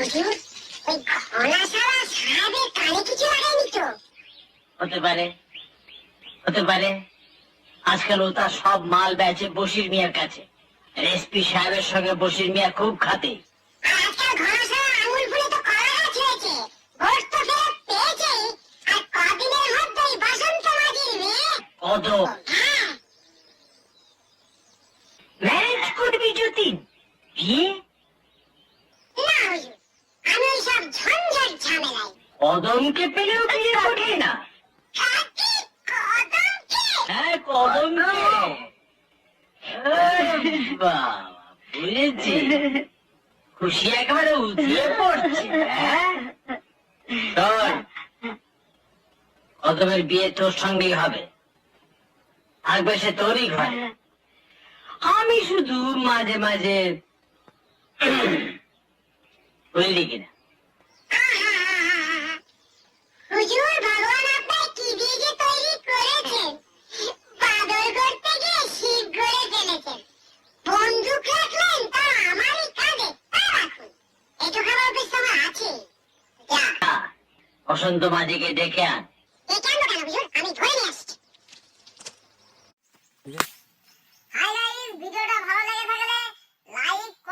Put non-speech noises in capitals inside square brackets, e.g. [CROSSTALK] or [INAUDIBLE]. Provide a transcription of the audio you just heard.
হুজুর ওই ঘনা সারা সাহেবের কানে কিছু লাগায়নি তো হতে পারে। হতে পারে। আজকাল ও তার সব মাল বেচে বশির মিয়ার কাছে। এসপি সাহেবের সঙ্গে বশির মিয়া খুব খাতে আজকাল ঘনা সারা আঙুল ফুলে তো কলা গাছ হয়েছে ভোট তো ফেরত পেয়েছে আর কদিনের মধ্যেই বসন্ত মাঝির মেয়ে। কত? হ্যাঁ। ম্যারেজ করবি যতীন। বিয়ে আমি ওই সব ঝঞ্ঝট ঝামেলায়। কদমকে পেলেও বিয়ে করবি না। হ্যাঁ কদমকে। বুঝেছি। খুশি একেবারে উঠিয়ে পড়ছে হ্যাঁ? কদমের বিয়ে তোর সঙ্গেই হবে। থাকবে সে তোরই ঘরে। আমি শুধু মাঝে মাঝে [COUGHS] বুঝলি কিনা? বসন্ত মাঝিকে ডেকে আন। আমি ধরে নিয়ে আসছি।